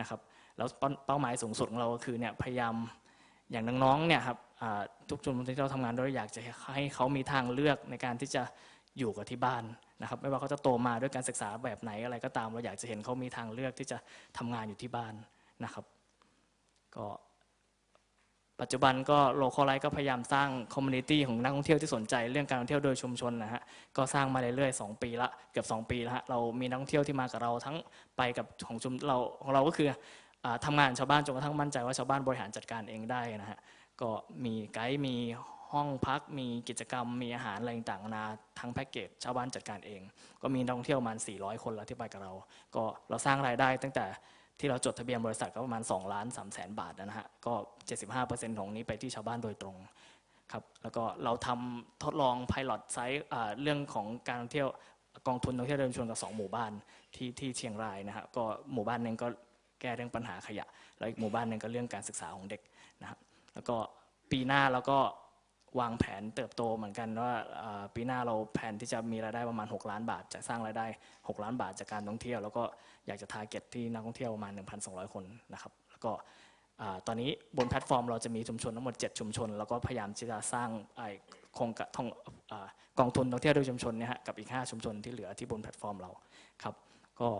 นะครับแล้วเป้าหมายสูงสุดของเราก็คือเนี่ยพยายามอย่างน้องๆเนี่ยครับทุกชุมชนที่เราทำงานด้วยอยากจะให้เขามีทางเลือกในการที่จะอยู่กับที่บ้านนะครับไม่ว่าเขาจะโตมาด้วยการศึกษาแบบไหนอะไรก็ตาม เราอยากจะเห็นเขามีทางเลือกที่จะทำงานอยู่ที่บ้านนะครับ ก็ ปัจจุบันก็โลคอลไลท์ก็พยายามสร้างคอมมูนิตี้ของนักท่องเที่ยวที่สนใจเรื่องการท่องเที่ยวโดยชุมชนนะฮะก็สร้างมาเรื่อยๆสองปีละเกือบสองปีแล้วฮะเรามีนักท่องเที่ยวที่มากับเราทั้งไปกับของชุมเราของเราก็คืออาทำงานชาวบ้านจนกระทั่งมั่นใจว่าชาวบ้านบริหารจัดการเองได้นะฮะก็มีไกด์มีห้องพักมีกิจกรรมมีอาหารอะไรต่างๆนานาทั้งแพ็กเกจชาวบ้านจัดการเอง ก็มีนักท่องเที่ยวประมาณ400 คนแล้วที่ไปกับเรา ก็เราสร้างรายได้ตั้งแต่ ที่เราจดทะเบียนบริษัทก็ประมาณ2ล้าน3แสนบาทนะฮะก็ 75%ของนี้ไปที่ชาวบ้านโดยตรงครับแล้วก็เราทำทดลองไพลอตไซต์เรื่องของการท่องเที่ยวกองทุนท่องเที่ยวเดินชวนกับ 2 หมู่บ้านที่ที่เชียงรายนะฮะก็หมู่บ้านหนึ่งก็แก้เรื่องปัญหาขยะ แล้วอีกหมู่บ้านหนึ่งก็เรื่องการศึกษาของเด็กนะครับแล้วก็ปีหน้าเราก็ วางแผนเติบโตเหมือนกันว่าปีหน้าเราแผนที่จะมีรายได้ประมาณ 6 ล้านบาท จะสร้างรายได้ 6 ล้านบาทจากการท่องเที่ยว แล้วก็อยากจะทาร์เก็ตที่นักท่องเที่ยวประมาณ 1,200 คนนะครับแล้วก็ตอนนี้บนแพลตฟอร์มเราจะมีชุมชนทั้งหมด 7 ชุมชน แล้วก็พยายามที่จะสร้างไอ้โครงการท่องอากองทุนท่องเที่ยวโดยชุมชนเนี่ยฮะกับอีก 5 ชุมชนที่เหลือที่บนแพลตฟอร์มเราครับก็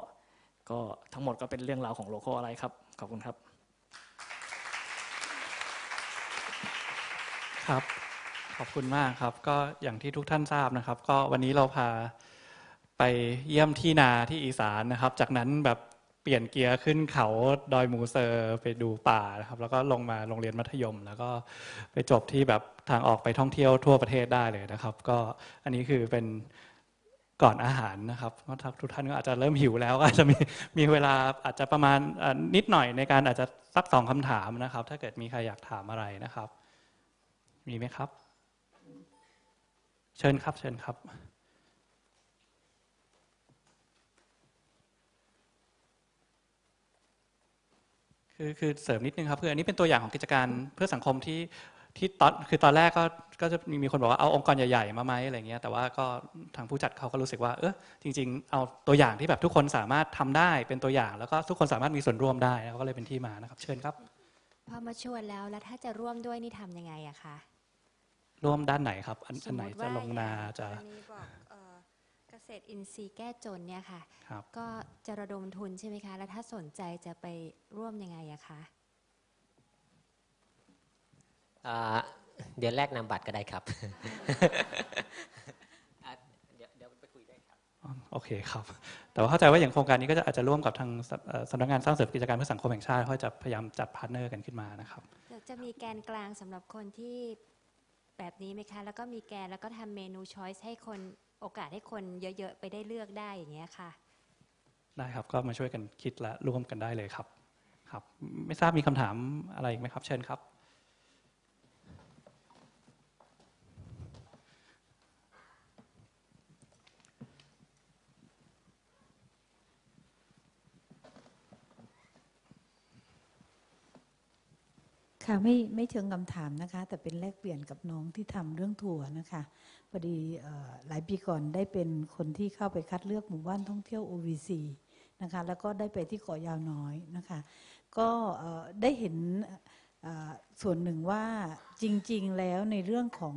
ก็ทั้งหมดก็เป็นเรื่องราวของโลโก้อะไรครับ ขอบคุณครับ ครับ ขอบคุณมากครับ ก็อย่างที่ทุกท่านทราบนะครับ ก็วันนี้เราพาไปเยี่ยมที่นาที่อีสานนะครับ จากนั้นแบบเปลี่ยนเกียร์ขึ้นเขาดอยมูเซอร์ไปดูป่านะครับ แล้วก็ลงมาโรงเรียนมัธยม แล้วก็ไปจบที่แบบทางออกไปท่องเที่ยวทั่วประเทศได้เลยนะครับ ก็อันนี้คือเป็นก่อนอาหารนะครับก็ทุกท่านก็อาจจะเริ่มหิวแล้วก็อาจจะมีมีเวลาอาจจะประมาณนิดหน่อยในการอาจจะสักสองคำถามนะครับ ถ้าเกิดมีใครอยากถามอะไรนะครับ มีไหมครับ เชิญครับ เชิญครับ คือคือเสริมนิดนึงครับคืออันนี้เป็นตัวอย่างของกิจการเพื่อสังคมที่ที่ตอนคือตอนแรกก็ก็จะมีมีคนบอกว่าเอาองค์กรใหญ่ๆมาไหมอะไรเงี้ยแต่ว่าก็ทางผู้จัดเขาก็รู้สึกว่าเออจริง ๆ เอาตัวอย่างที่แบบทุกคนสามารถทำได้เป็นตัวอย่าง แล้วก็ทุกคนสามารถมีส่วนร่วมได้แล้วก็เลยเป็นที่มานะครับ เชิญครับ พอมาชวนแล้วแล้วถ้าจะร่วมด้วยนี่ทำยังไงอะคะ ร่วมด้านไหนครับ อันสอันมไหนมติจะว่าลงนาอย่จะกรณีบอกเอ่อเกษตรอินทรีย์แก้จนเนี่ยค่ะ ครับ ก็จะระดมทุนใช่ไหมคะ แล้วถ้าสนใจจะไปร่วมยังไงอะคะ อ่าเดือนแรกนำบัตรก็ได้ครับ อะเดี๋ยวเดี๋ยวไปคุยได้ครับโอเคครับ แต่ว่าเข้าใจว่าอย่างโครงการนี้ก็จะอาจจะร่วมกับทางสเอ่อสำนักงานสร้างเสริมกิจการเพื่อสังคมแห่งชาติเขาจะพยายามจัดพาร์ทเนอร์กันขึ้นมานะครับ เดี๋ยวจะมีแกนกลางสำหรับคนที่ แบบนี้ไหมคะ แล้วก็มีแกนแล้วก็ทำเมนูช้อยส์ให้คนโอกาสให้คนเยอะๆ ไปได้เลือกได้อย่างเงี้ยค่ะ ได้ครับก็มาช่วยกันคิดและร่วมกันได้เลยครับ ครับ ไม่ทราบมีคำถามอะไรอีกไหมครับ เชิญครับ ค่ะไม่ไม่เชิงคำถามนะคะ แต่เป็นแลกเปลี่ยนกับน้องที่ทำเรื่องทัวร์นะคะพอดีออหลายปีก่อนได้เป็นคนที่เข้าไปคัดเลือกหมู่บ้านท่องเที่ยว OVC นะคะแล้วก็ได้ไปที่เกาะยาวน้อยนะคะ ก็ได้เห็นส่วนหนึ่งว่าจริง ๆ แล้วในเรื่องของ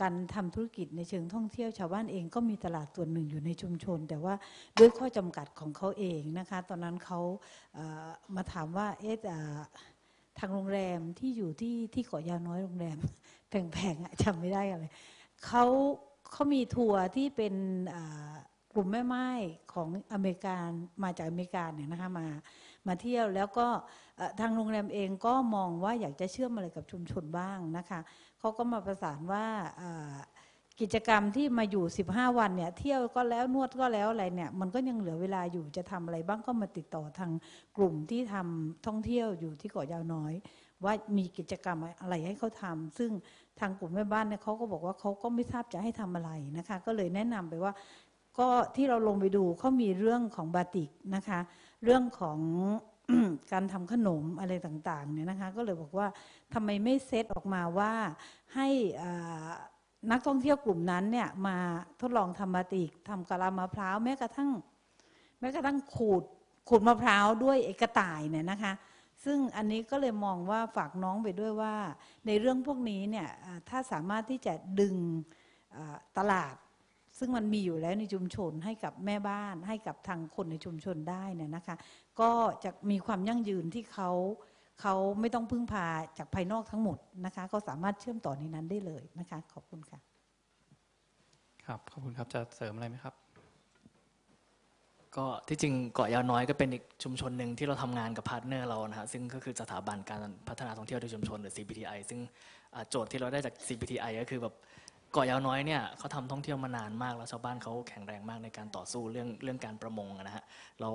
การทำธุรกิจในเชิงท่องเที่ยวชาวบ้านเองก็มีตลาดส่วนหนึ่งอยู่ในชุมชน แต่ว่าด้วยข้อจำกัดของเขาเองนะคะ ตอนนั้นเขามาถามว่าเอ๊ะ ทางโรงแรมที่อยู่ที่ที่เกาะยาวน้อยโรงแรมแพงๆอะจำไม่ได้อะไรเขาเขามีทัวร์ที่เป็นกลุ่มแม่ไม้ของอเมริกันมาจากอเมริกาเนี่ยนะคะมามาเที่ยวแล้วก็ทางโรงแรมเองก็มองว่าอยากจะเชื่อมอะไรกับชุมชนบ้างนะคะเขาก็มาประสานว่า กิจกรรมที่มาอยู่ 15 วันเนี่ยเที่ยวก็แล้วนวดก็แล้วอะไรเนี่ยมันก็ยังเหลือเวลาอยู่จะทำอะไรบ้างก็มาติดต่อทางกลุ่มที่ทำท่องเที่ยวอยู่ที่เกาะยาวน้อย ว่ามีกิจกรรมอะไรให้เขาทำซึ่งทางกลุ่มแม่บ้านเนี่ยเขาก็บอกว่าเขาก็ไม่ทราบจะให้ทำอะไรนะคะ ก็เลยแนะนำไปว่าก็ที่เราลงไปดูเขามีเรื่องของบาติกนะคะ เรื่องของการทำขนมอะไรต่างๆเนี่ยนะคะ ก็เลยบอกว่าทำไมไม่เซตออกมาว่าให้อ่า นักท่องเที่ยวกลุ่มนั้นเนี่ยมาทดลองทำบาติกทำกะลามะพร้าวแม้กระทั่ง แม้กระทั่งขูดขูดมะพร้าวด้วยเอกต่ายเนี่ยนะคะ ซึ่งอันนี้ก็เลยมองว่าฝากน้องไปด้วยว่า ในเรื่องพวกนี้เนี่ยถ้าสามารถที่จะดึงตลาด ซึ่งมันมีอยู่แล้วในชุมชนให้กับแม่บ้านให้กับทางคนในชุมชนได้เนี่ยนะคะ ก็จะมีความยั่งยืนที่เขา เขาไม่ต้องพึ่งพาจากภายนอกทั้งหมดนะคะ ก็สามารถเชื่อมต่อในนั้นได้เลยนะคะ ขอบคุณค่ะ ครับขอบคุณครับจะเสริมอะไรไหมครับ ก็ที่จริงเกาะยาวน้อยก็เป็นอีกชุมชนหนึ่งที่เราทำงานกับพาร์ทเนอร์เรานะฮะซึ่งก็คือสถาบันการพัฒนาท่องเที่ยวในชุมชนหรือ CPTI ซึ่งอ่าโจทย์ที่เราได้จาก CPTI ก็คือแบบเกาะยาวน้อยเนี่ยเขาทำท่องเที่ยวมานานมาก แล้วชาวบ้านเขาแข็งแรงมากในการต่อสู้เรื่องเรื่องการประมงอะนะฮะเรา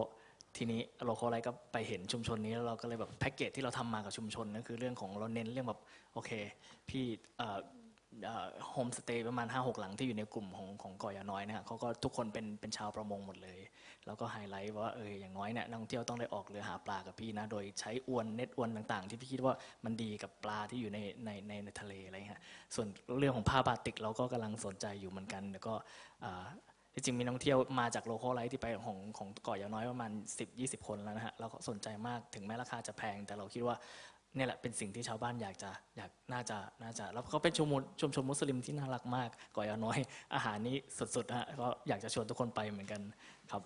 ทีนี้เราเขาอะไรก็ไปเห็นชุมชนนี้แล้วเราก็เลยแบบแพ็กเกจที่เราทำมากับชุมชนก็คือเรื่องของเราเน้นเรื่องแบบโอเค พี่โฮมสเตย์ประมาณ 5 6 หลังที่อยู่ในกลุ่มของของกาะยาน้อยเนะฮะเขาก็ทุกคนเป็นเป็นชาวประมงหมดเลย แล้วก็ไฮไลท์ว่าเอออย่างน้อยเนี่ยนักท่องเที่ยวต้องได้ออกเรือหาปลากับพี่นะ โดยใช้อวนเน็ตอวนต่างๆ ที่พี่คิดว่ามันดีกับปลาที่อยู่ในในในในทะเลอะไรเงี้ยส่วนเรื่องของผ้าบาติกเราก็กำลังสนใจอยู่เหมือนกัน แล้วก็ ที่จริงมีนักท่องเที่ยวมาจากโลคอลไลท์ที่ไปของของเกาะยาน้อยประมาณ 10-20 คนแล้วนะฮะเราก็สนใจมากถึงแม้ราคาจะแพง แต่เราคิดว่าเนี่ยแหละเป็นสิ่งที่ชาวบ้านอยากจะอยากน่าจะน่าจะ แล้วก็เป็นชุมชนชุมชนมุสลิมที่น่ารักมากก่อยาน้อย อาหารนี้สุดๆฮะก็อยากจะชวนทุกคนไปเหมือนกันครับ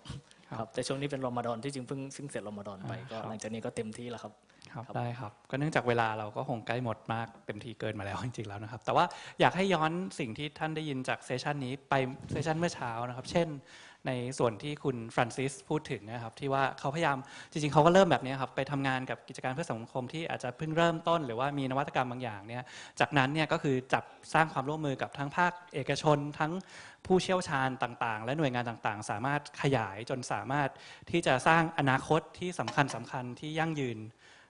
ครับครับแต่ช่วงนี้เป็นรอมฎอนที่จริงเพิ่งเพิ่งเสร็จรอมฎอนไปอ่าก็ครับหลังจากนี้ก็เต็มที่แล้วครับ ครับครับได้ครับก็เนื่องจากเวลาเราก็คงใกล้หมดมากเต็มทีเกินมาแล้วจริงๆแล้วนะครับ แต่ว่าอยากให้ย้อนสิ่งที่ท่านได้ยินจากเซสชันนี้ไปเซสชันเมื่อเช้านะครับ เช่น ในส่วนที่คุณฟรานซิสพูดถึงนะครับ ที่ว่าเขาพยายามจริงๆเขาก็เริ่มแบบนี้ครับไปทำงานกับกิจการเพื่อสังคมที่อาจจะเพิ่งเริ่มต้น หรือว่ามีนวัตกรรมบางอย่างเนี่ยจากนั้นเนี่ยก็คือจับสร้างความร่วมมือกับทั้งภาคเอกชน ทั้งผู้เชี่ยวชาญต่างๆ และหน่วยงานต่างๆ สามารถขยายจนสามารถที่จะสร้างอนาคตที่สำคัญสำคัญที่ยั่งยืน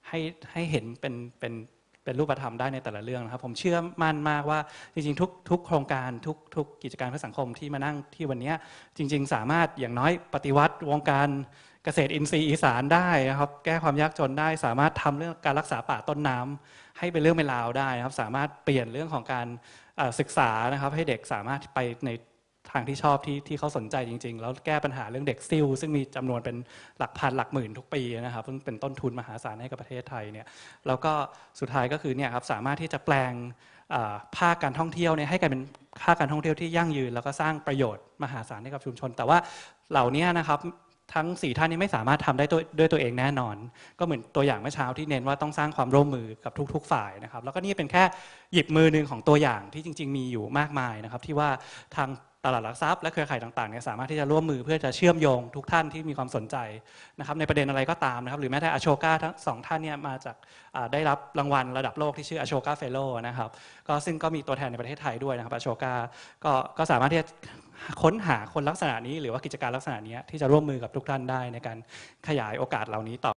ให้ให้เห็นเป็นเป็นเป็นรูปธรรมได้ในแต่ละเรื่องนะครับ ผมเชื่อมั่นมากว่าจริงๆ ทุกทุกโครงการทุกทุกกิจการเพื่อสังคมที่มานั่งที่วันนี้จริง ๆ สามารถอย่างน้อยปฏิวัติวงการเกษตรอินทรีย์อีสานได้นะครับ แก้ความยากจนได้ สามารถทำเรื่องการรักษาป่าต้นน้ำให้เป็นเรื่องเป็นราวได้นะครับ สามารถเปลี่ยนเรื่องของการศึกษานะครับ ให้เด็กสามารถไปใน ทางที่ชอบที่ที่เขาสนใจจริง ๆ แล้วแก้ปัญหาเรื่องเด็กซิ่วซึ่งมีจำนวนเป็นหลักพันหลักหมื่นทุกปีนะครับซึ่งเป็นต้นทุนมหาศาลให้กับประเทศไทยเนี่ยแล้วก็สุดท้ายก็คือเนี่ยครับสามารถที่จะแปลงภาคการท่องเที่ยวเนี่ยให้กลายเป็นภาคการท่องเที่ยวที่ยั่งยืน แล้วก็สร้างประโยชน์มหาศาลให้กับชุมชน แต่ว่าเหล่านี้นะครับทั้งสี่ท่านนี้ไม่สามารถทำได้ด้วยตัวเองแน่นอน ก็เหมือนตัวอย่างเมื่อเช้าที่เน้นว่าต้องสร้างความร่วมมือกับทุก ๆ ฝ่ายนะครับ แล้วก็นี่เป็นแค่หยิบมือหนึ่งของตัวอย่างที่จริง ๆ มีอยู่มากมายนะครับ ที่ว่าทาง หลักทรัพย์และเครือข่ายต่างๆเนี่ยสามารถที่จะร่วมมือเพื่อจะเชื่อมโยงทุกท่านที่มีความสนใจนะครับในประเด็นอะไรก็ตามนะครับหรือแม้แต่อโชกาทั้งสองท่านเนี่ยมาจากได้รับรางวัลระดับโลกที่ชื่ออโชกาเฟลโลนะครับก็ซึ่งก็มีตัวแทนในประเทศไทยด้วยนะครับอโชกาก็ก็สามารถที่จะค้นหาคนลักษณะนี้ หรือว่ากิจการลักษณะนี้ที่จะร่วมมือกับทุกท่านได้ในการขยายโอกาสเหล่านี้ต่อ